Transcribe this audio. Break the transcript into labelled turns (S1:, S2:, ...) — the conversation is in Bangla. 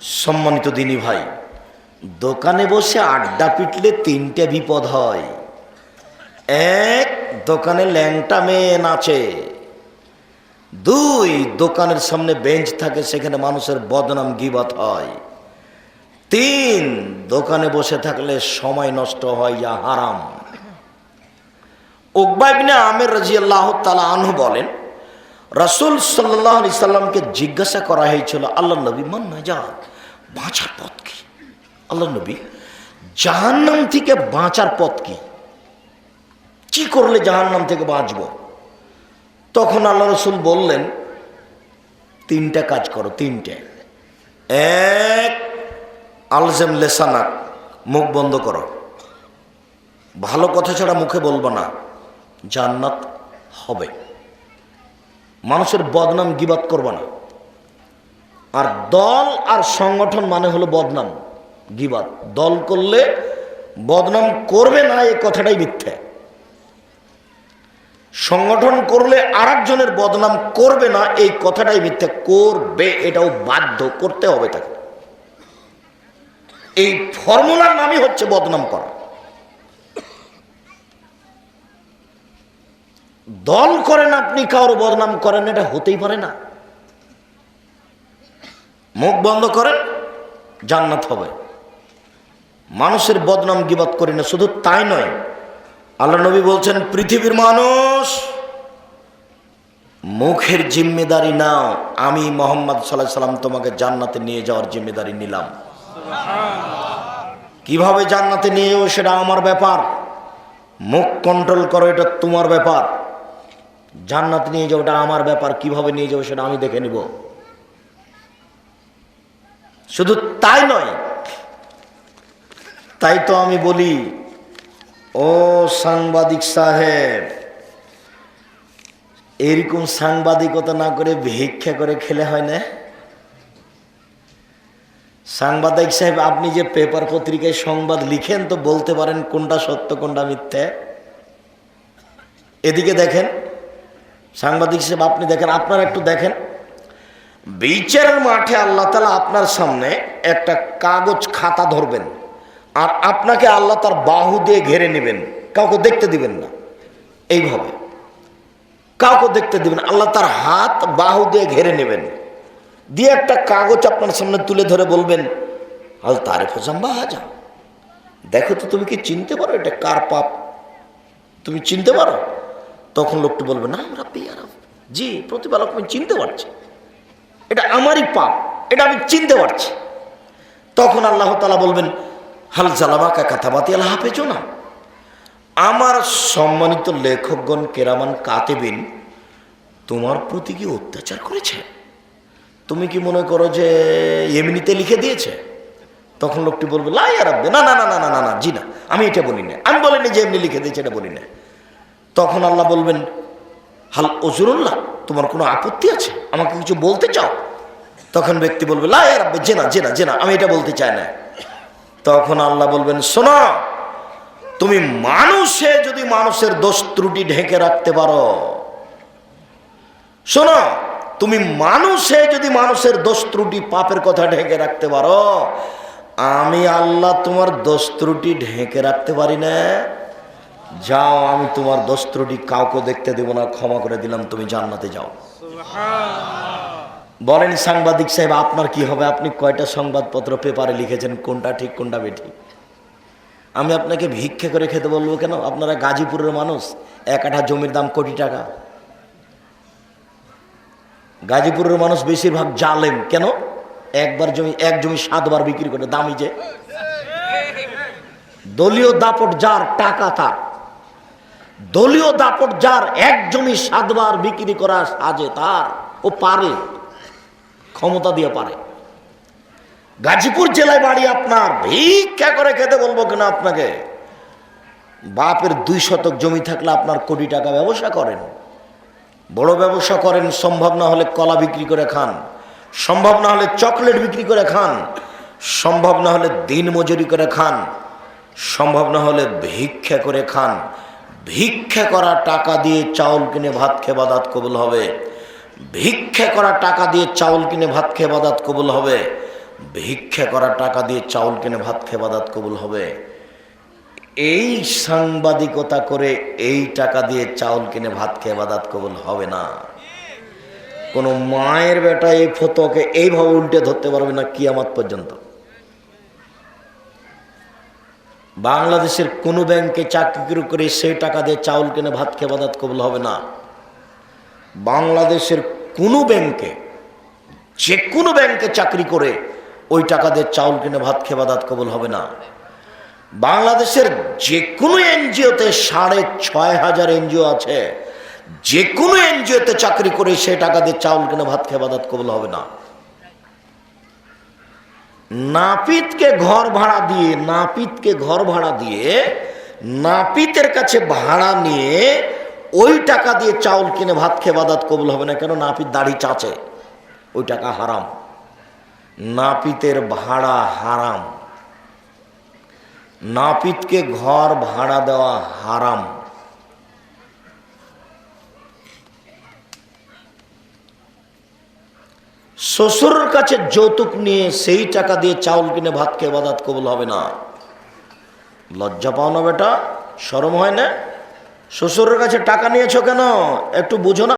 S1: সম্মানিত দিনী ভাই, দোকানে বসে আড্ডা পিটলে তিনটে বিপদ হয়। এক, দোকানে ল্যাংটা মেয়ে নাচে। দুই, দোকানের সামনে বেঞ্চ থাকে, সেখানে মানুষের বদনাম গিবাত হয়। তিন, দোকানে বসে থাকলে সময় নষ্ট হয় যা হারাম। উকবাইবিনে আমের রাজিয়াল্লাহ তালা আনহু বলেন রসুল সাল্লাহ আলি সাল্লামকে জিজ্ঞাসা করা হয়েছিল আল্লাহ নবী মন না যা বাঁচার পথ কি? আল্লাহ নবী, জাহান্নাম থেকে বাঁচার পথ কি? কি করলে জাহান্নাম থেকে বাঁচব? তখন আল্লাহ রসুল বললেন, তিনটা কাজ করো, তিনটে। এক, আলজেম লেসানাক মুখ বন্ধ করো। ভালো কথা ছাড়া মুখে বলব না, জান্নাত হবে। মানুষের বদনাম গিবাদ করব না। আর দল আর সংগঠন মানে হলো বদনাম, গিবাদ। দল করলে বদনাম করবে না এই কথাটাই মিথ্যে। সংগঠন করলে আর একজনের বদনাম করবে না, এই কথাটাই মিথ্যে। করবে, এটাও বাধ্য করতে হবে তাকে। এই ফর্মুলার নামই হচ্ছে বদনাম করা। দল করেন আপনি, কারোর বদনাম করেন, এটা হতেই পারে না। মুখ বন্ধ করেন, জান্নাত হবে। মানুষের বদনাম গিবাত করি না, শুধু তাই নয়, আল্লাহ নবী বলছেন, পৃথিবীর মানুষ, মুখের জিম্মেদারি নাও, আমি মোহাম্মদ সাল্লাহ সাল্লাম তোমাকে জান্নাতে নিয়ে যাওয়ার জিম্মেদারি নিলাম। কীভাবে জান্নাতে নিয়ে সেটা আমার ব্যাপার। মুখ কন্ট্রোল করো, এটা তোমার ব্যাপার। জান্নাতে নিয়ে যাও, ওটা আমার ব্যাপার, কীভাবে নিয়ে যাব সেটা আমি দেখে নিব। শুধু তাই নয়, তাই তো আমি বলি, ও সাংবাদিক সাহেব, এরকম সাংবাদিকতা না করে ভিক্ষা করে খেলে হয় না? সাংবাদিক সাহেব, আপনি যে পেপার পত্রিকায় সংবাদ লিখেন তো বলতে পারেন কোনটা সত্য, কোনটা মিথ্যে। এদিকে দেখেন। সাংবাদিক হিসেবে আপনি দেখেন, আপনারা একটু দেখেন। বিচারের মাঠে আল্লাহ তালা আপনার সামনে একটা কাগজ খাতা ধরবেন, আর আপনাকে আল্লাহ তার বাহু দিয়ে ঘেরে নেবেন, কাউকে দেখতে দিবেন না। এইভাবে। কাউকে দেখতে দিবেন আল্লাহ তার হাত বাহু দিয়ে ঘেরে নেবেন। দিয়ে একটা কাগজ আপনার সামনে তুলে ধরে বলবেন আল তারে ফোজাম্বা হাজা। দেখো তো তুমি কি চিনতে পারো এটা কার পাপ? তুমি চিনতে পারো? তখন লোকটি বলবে, না আমরা পেয়ারা জি প্রতিপালক আমি চিনতে পারছি। এটা আমারই পাপ, এটা আমি চিনতে পারছি। তখন আল্লাহ তালা বলবেন, হাল জালামাকা কাথাবাতি আল্লাহ পেছ না। আমার সম্মানিত লেখকগণ, কেরামান, কাতেবিন, তোমার প্রতি কি অত্যাচার করেছে? তুমি কি মনে করো যে এমনিতে লিখে দিয়েছে? তখন লোকটি বলবে লাই না না না না না না না, জি না, আমি এটা বলি না আমি বলিনি যে এমনি লিখে দিয়েছে, এটা বলি না তখন আল্লাহ বলবেন, হাল ওজরুল্লাহ তোমার কোনো আপত্তি আছে? আমাকে কিছু বলতে চাও? তখন ব্যক্তি বলবে, লা আরব্বে যে জেনা যে না যে না আমি এটা বলতে চাই না। তখন আল্লাহ বলবেন, শোনো, তুমি মানুষে যদি মানুষের দোষ ত্রুটি ঢেকে রাখতে পারো, শোনো, তুমি মানুষে যদি মানুষের দোষ ত্রুটি পাপের কথা ঢেকে রাখতে পারো, আমি আল্লাহ তোমার দোষ ত্রুটি ঢেকে রাখতে পারি না। যাও আমি তোমার দস্ত্রটি ত্রুটি কাউকে দেখতে দেবো না ক্ষমা করে দিলাম তুমি জান্নাতে যাও। বলেন সাংবাদিক সাহেব আপনার কি হবে? আপনি কয়টা সংবাদপত্র পেপারে লিখেছেন? কোনটা ঠিক কোনটা বেঠিক? আমি আপনাকে ভিক্ষে করে খেতে বলব কেন? আপনারা গাজীপুরের মানুষ এক আঠা জমির দাম কোটি টাকা। গাজীপুরের মানুষ বেশিরভাগ জালেম কেন? একবার জমি এক জমি সাতবার বিক্রি করে দামি যে। দলীয় দাপট যার টাকা তার। দলীয় দাপট যার এক জমি সাতবার বিক্রি করা সাজে তার। ও পারে, ক্ষমতা দিয়ে পারে। গাজীপুর জেলায় বাড়ি আপনার, ভিক্ষা করে খেতে বলব কেন আপনাকে? বাপের দুই শতক জমি থাকলে আপনার কোটি টাকা ব্যবসা করেন। বড় ব্যবসা করেন, সম্ভব না হলে কলা বিক্রি করে খান। সম্ভব না হলে চকলেট বিক্রি করে খান। সম্ভব না হলে দিন মজুরি করে খান। সম্ভব না হলে ভিক্ষা করে খান। ভিক্ষা করা টাকা দিয়ে চাউল কিনে ভাত খেয়ে বাদাত কবুল হবে। ভিক্ষা করা টাকা দিয়ে চাউল কিনে ভাত খেয়ে বাদাত কবুল হবে। ভিক্ষা করা টাকা দিয়ে চাউল কিনে ভাত খেয়ে বাদাত কবুল হবে। এই সাংবাদিকতা করে এই টাকা দিয়ে চাউল কিনে ভাত খেয়ে বাদাত কবুল হবে না। কোনো মায়ের বেটা এই ফতোকে এইভাবে উল্টে ধরতে পারবে না কিয়ামত পর্যন্ত। বাংলাদেশের কোনো ব্যাংকে চাকরি করে সেই টাকা দিয়ে চাউল কিনে ভাত খেয়ে বাদাত কবুল হবে না। বাংলাদেশের কোনো ব্যাংকে, যে কোনো ব্যাংকে চাকরি করে ওই টাকা দিয়ে চাউল কিনে ভাত খেয়ে বাদাত কবুল হবে না। বাংলাদেশের যে কোনো এনজিওতে সাড়ে ছয় হাজার এনজিও আছে, যে কোনো এনজিওতে চাকরি করে সে টাকা দিয়ে চাউল কিনে ভাত খেয়ে বাদাত কবুল হবে না। নাপিতকে ঘর ভাড়া দিয়ে, নাপিতকে ঘর ভাড়া দিয়ে, নাপিতের কাছে ভাড়া নিয়ে ওই টাকা দিয়ে চাউল কিনে ভাত খেয়ে বাদাত কবুল হবে না কেন? নাপিত দাড়ি চাচে, ওই টাকা হারাম। নাপিতের ভাড়া হারাম। নাপিতকে ঘর ভাড়া দেওয়া হারাম। শ্বশুরের কাছে যৌতুক নিয়ে সেই টাকা দিয়ে চাউল কিনে ভাত খেয়ে বাদাত কবুল হবে না। লজ্জা পাও না বেটা সরম হয় না? শ্বশুরের কাছে টাকা নিয়েছ কেন? একটু বুঝো না।